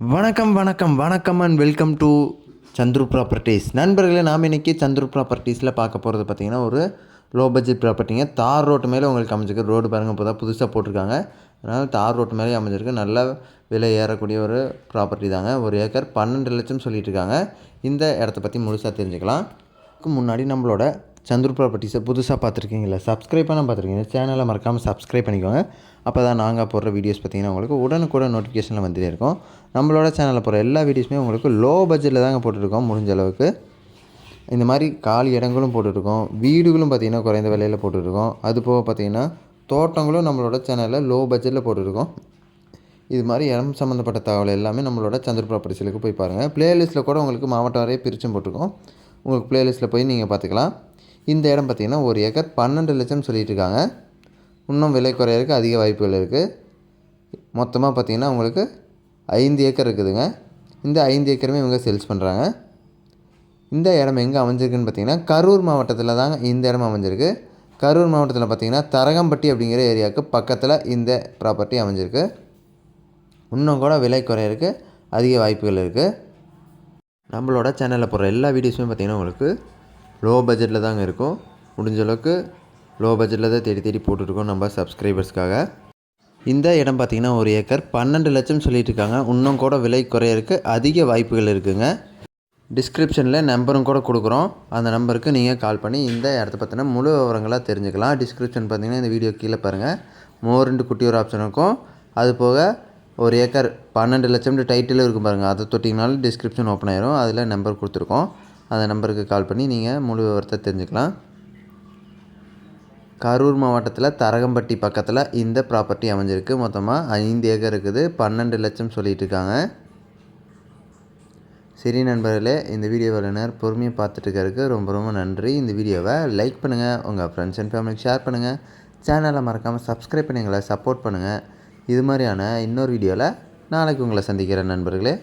வணக்கம் வணக்கம் வணக்கம் and welcome to Chandru properties நண்பர்களே நாம் இன்றைக்கி சந்துரு ப்ராப்பர்ட்டிஸில் பார்க்க போகிறது பார்த்திங்கன்னா ஒரு லோ பட்ஜெட் ப்ராப்பர்ட்டிங்க தார் ரோட்டு மேலே உங்களுக்கு அமைஞ்சிருக்கு. ரோடு பாருங்கள் இப்போ தான் புதுசாக போட்டிருக்காங்க. அதனால் தார் ரோட்டு மேலே அமைஞ்சிருக்கு. நல்ல விலை ஏறக்கூடிய ஒரு ப்ராப்பர்ட்டி தாங்க. ஒரு ஏக்கர் பன்னெண்டு லட்சம் சொல்லிட்டு இருக்காங்க. இந்த இடத்த பற்றி முழுசாக தெரிஞ்சுக்கலாம். முன்னாடி நம்மளோட சந்துரு ப்ராப்பர்ட்டிஸை புதுசாக பார்த்துருக்கீங்களா சப்ஸ்கிரைப் பண்ண பார்த்துருக்கீங்க சேனலை மறக்காமல் சப்ஸ்கிரைப் பண்ணிக்கோங்க. அப்போ தான் நாங்கள் போடுற வீடியோஸ் பார்த்தீங்கன்னா உங்களுக்கு உடனுக்குடன் நோட்டிஃபிகேஷனில் வந்துட்டே இருக்கும். நம்மளோட சேனலில் போகிற எல்லா வீடியோஸுமே உங்களுக்கு லோ பட்ஜெட்டில் தாங்க போட்டுருக்கோம் முடிஞ்ச அளவுக்கு. இந்த மாதிரி காலி இடங்களும் போட்டுருக்கோம் வீடுகளும் பார்த்திங்கன்னா குறைந்த விலையில் போட்டுருக்கோம் அது போக பார்த்திங்கன்னா தோட்டங்களும் நம்மளோட சேனலில் லோ பட்ஜெட்டில் போட்டுருக்கோம் இது மாதிரி இடம் சம்மந்தப்பட்ட தகவல் எல்லாமே நம்மளோட சந்திர ப்ராப்பர்ட்டிஸிலுக்கு போய் பாருங்கள் ப்ளேலிஸ்ட்டில் கூட உங்களுக்கு மாவட்டம் வரைய பிரிச்சும் போட்டிருக்கோம். உங்களுக்கு ப்ளேலிஸ்ட்டில் போய் நீங்கள் பார்த்துக்கலாம். இந்த இடம் பார்த்திங்கன்னா ஒரு ஏக்கர் பன்னெண்டு லட்சம் சொல்லிட்டு இருக்காங்க இன்னும் விலை குறையிறதுக்கு அதிக வாய்ப்புகள் இருக்குது மொத்தமாக பார்த்திங்கன்னா உங்களுக்கு ஐந்து ஏக்கர் இருக்குதுங்க. இந்த ஐந்து ஏக்கருமே இவங்க சேல்ஸ் பண்ணுறாங்க இந்த இடம் எங்கே அமைஞ்சிருக்குன்னு பார்த்தீங்கன்னா கரூர் மாவட்டத்தில் தாங்க இந்த இடம் அமைஞ்சிருக்கு. கரூர் மாவட்டத்தில் பார்த்திங்கன்னா தரகம்பட்டி அப்படிங்கிற ஏரியாவுக்கு பக்கத்தில் இந்த ப்ராப்பர்ட்டி அமைஞ்சிருக்கு. இன்னும் கூட விலை குறையிறதுக்கு அதிக வாய்ப்புகள் இருக்குது நம்மளோட சேனலில் போடுற எல்லா வீடியோஸுமே பார்த்திங்கன்னா உங்களுக்கு லோ பட்ஜெட்டில் தாங்க இருக்கும். முடிஞ்ச அளவுக்கு லோ பட்ஜெட்டில் தான் தேடி தேடி போட்டுருக்கோம் நம்ம சப்ஸ்கிரைபர்ஸ்க்காக இந்த இடம் பார்த்திங்கன்னா ஒரு ஏக்கர். பன்னெண்டு லட்சம் சொல்லிட்டு இருக்காங்க. இன்னும் கூட விலை குறையிறதுக்கு அதிக வாய்ப்புகள் இருக்குதுங்க டிஸ்கிரிப்ஷனில் நம்பரும் கூட கொடுக்குறோம். அந்த நம்பருக்கு நீங்கள் கால் பண்ணி இந்த இடத்த பற்றின முழு விவரங்களாக தெரிஞ்சுக்கலாம். டிஸ்கிரிப்ஷன் பார்த்தீங்கன்னா இந்த வீடியோ கீழே பாருங்கள் மோர்ண்டு குட்டி ஒரு ஆப்ஷன் இருக்கும். அது போக ஒரு ஏக்கர் பன்னெண்டு லட்சம்னு டைட்டிலும் இருக்கும் பாருங்கள் அதை தொட்டிங்கனாலும் டிஸ்கிரிப்ஷன் ஓப்பன் ஆயிரும். அதில் நம்பர் கொடுத்துருக்கோம். அந்த நம்பருக்கு கால் பண்ணி நீங்கள் முழு விவரத்தை தெரிஞ்சுக்கலாம். கரூர் மாவட்டத்தில் தரகம்பட்டி பக்கத்தில் இந்த ப்ராப்பர்ட்டி அமைஞ்சிருக்கு. மொத்தமாக ஐந்து ஏக்கர் இருக்குது. பன்னெண்டு லட்சம் சொல்லிகிட்டு இருக்காங்க. சரி நண்பர்களே இந்த வீடியோவை நேரம் பொறுமையாக பார்த்துட்டு இருக்கிறதுக்கு ரொம்ப ரொம்ப நன்றி. இந்த வீடியோவை லைக் பண்ணுங்கள் உங்கள் ஃப்ரெண்ட்ஸ் அண்ட் ஃபேமிலிக்கு ஷேர் பண்ணுங்கள் சேனலை மறக்காமல் சப்ஸ்கிரைப் பண்ணி எங்களை சப்போர்ட் பண்ணுங்கள் இது மாதிரியான இன்னொரு வீடியோவில் நாளைக்கு உங்களை சந்திக்கிறேன் நண்பர்களே.